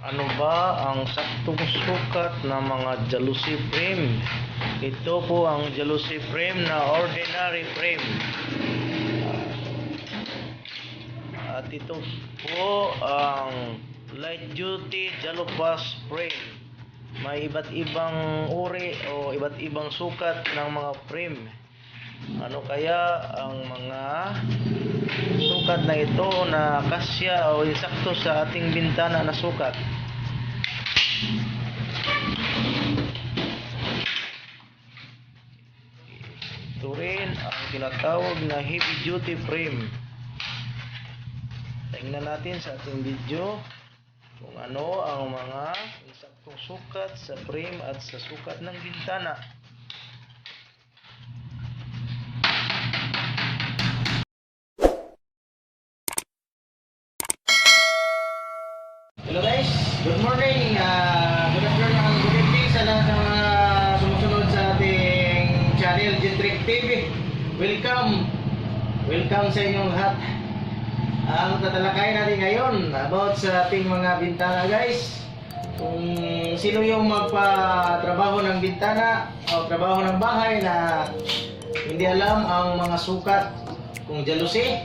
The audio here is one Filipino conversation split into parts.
Ano ba ang saktong sukat ng mga jealousy frame? Ito po ang jealousy frame na ordinary frame. At ito po ang light duty jalopaz frame. May iba't ibang uri o iba't ibang sukat ng mga frame. Ano kaya ang mga sukat na ito na kasya o insakto sa ating bintana na sukat? Ito rin ang tinatawag na heavy duty frame. Tingnan natin sa ating video kung ano ang mga insaktong sukat sa frame at sa sukat ng bintana. Welcome, welcome sa inyong lahat. Ang tatalakayin natin ngayon about sa ating mga bintana guys. Kung sino yung magpatrabaho ng bintana o trabaho ng bahay na hindi alam ang mga sukat kung jealousy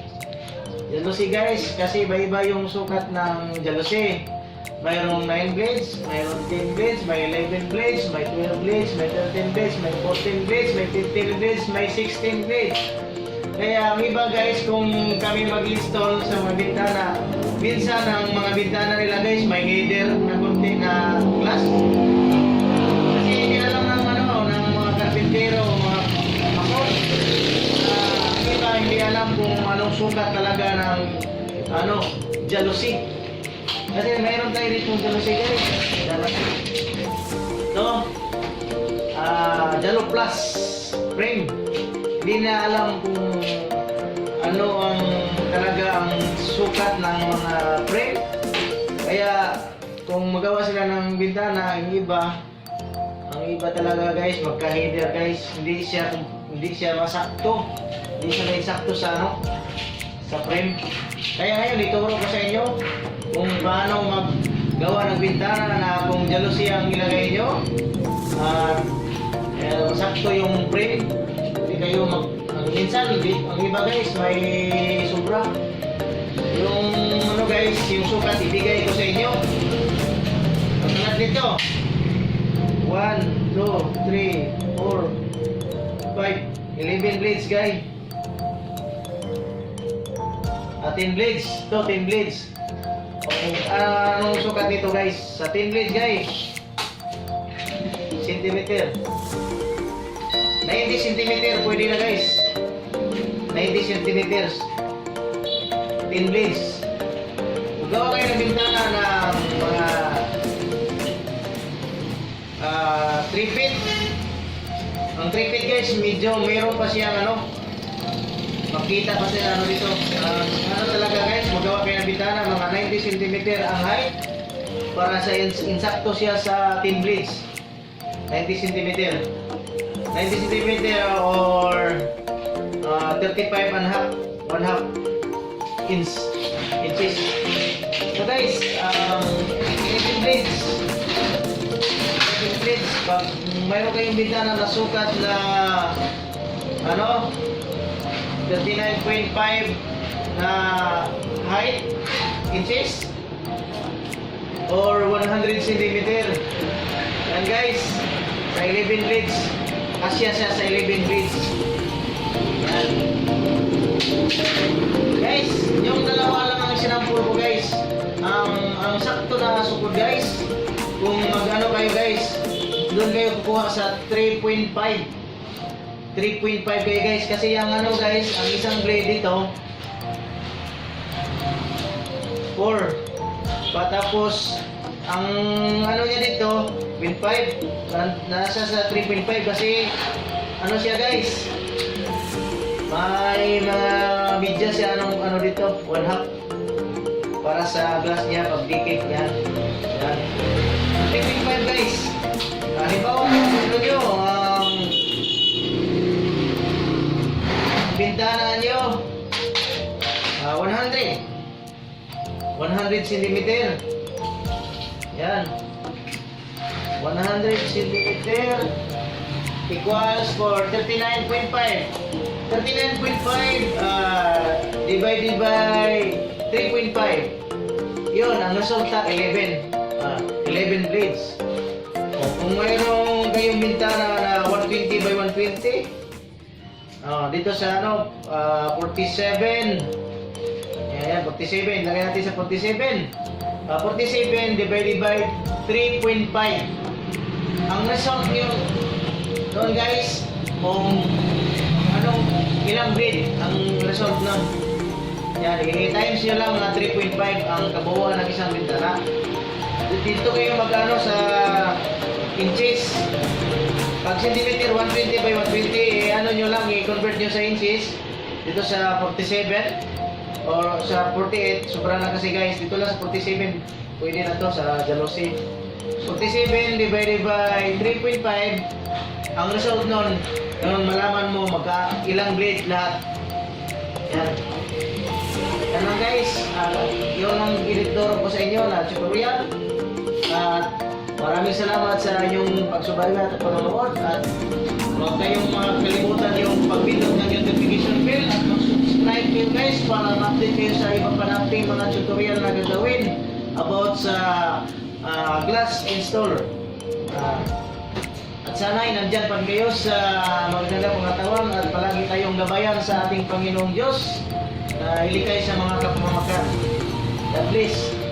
Jealousy guys, kasi iba-iba yung sukat ng jealousy. Mayroong 9 blades, mayroong 10 blades, may 11 blades, may 12 blades, may 13 blades, may 14 blades, may 15 blades, may 16 blades. Kaya ang iba guys, kung kami mag-install sa mga bintana, minsan ang mga bintana nila guys, may header na konti na glass. Kasi hindi alam ng ano, ng mga karpintero, mga makon. Ah, ang iba hindi alam kung anong sukat talaga ng ano, jealousy. Ng jealousy guys. Ito, ah, Jalo Plus frame. Hindi na alam kung ano ang talaga ang sukat ng mga frame. Kaya kung magawa sila ng bintana, ang iba, ang iba talaga guys, magka-header guys, hindi siya hindi siya masakto. Hindi siya maisakto sa ano, sa frame. Kaya ngayon, ituro ko sa inyo kung paano maggawa ng bintana na kung jealousy ang ilagay nyo. At eh, masakto yung frame. Hindi kayo mag... Ang minsan, ang iba guys, may sobra. Yung ano guys, yung sukat, ibigay ko sa inyo. Pagkalat nito. 1, 2, 3, 4, 5, 11 blades guys. Ah, 10 blades. Ito, 10 blades. Anong sukat nito guys? Sa 10 blades guys. Centimeter. 90 centimeter pwede na guys. 90 centimeters. 10 blades. Gawa kayo ng bintana na mga ah 3 feet. Ang 3 feet guys, medyo meron pa siyang ano, makita pa siya ano dito. Ah, ano talaga guys, ng bintana, mga 90 cm ang height para sa ins insakto siya sa 10 blades. 90 cm. 90 cm or uh, 35 and half, 1 half inch inches. So guys, um, 18 blades. 18 blades. Pag mayroon kayong bintana na sukat na ano, 39.5 na height inches or 100 centimeter. Yan guys, sa 11 blades. Kasya siya sa 11 blades. Yan. Guys, yung dalawa lang ang sinampul ko guys. Ang ang sakto na sukod guys. Kung mag-ano kayo guys, doon kayo kukuha sa 3.5. 3.5 kayo guys kasi yung ano guys ang isang blade dito 4 patapos ang ano niya dito 0.5 na- nasa sa 3.5 kasi ano siya guys? May mga media siya anong ano dito 1 half. Para sa glass niya pag dikit niya. Yan. 3.5 guys. Halimbawa ano nyo ang bintana nyo ah, 100 100 cm Yan. 100 centimeter equals for 39.5. 39.5 uh, divided by 3.5. Yun, ang resulta 11. Ah, 11 blades. O, kung mayroong kayong bintana na 120 by 120, oh, dito sa ano, ah, 47. Ayan, 47. Lagay natin sa 47. Ah, 47 divided by 3.5. Ang result nyo doon guys, kung anong ilang grade ang result nun. Yan, i-times nyo lang na 3.5 ang kabuuan ng isang bintana. Dito kayo magano sa inches. Pag centimeter 120 by 120, eh, ano nyo lang, i-convert nyo sa inches. Dito sa 47 or sa 48, sobra na kasi guys. Dito lang sa 47, pwede na to sa Jalousy. 47 divided by 3.5, ang result nun, nun malaman mo magka ilang blade lahat. Yan. Yan lang guys, uh, yun ang inituro ko sa inyo na tutorial. At maraming salamat sa inyong pagsubaybay at panonood at huwag kayong makakalimutan yung pag-pindot ng notification bell at mag-subscribe kayo guys para ma-update kayo sa iba pa nating mga tutorial na gagawin about sa ah, glass installer. Ah, at sana ay nandyan pa kayo sa magandang pangatawan at palagi tayong gabayan sa ating Panginoong Diyos na ilikay sa mga kapamamakan. God bless.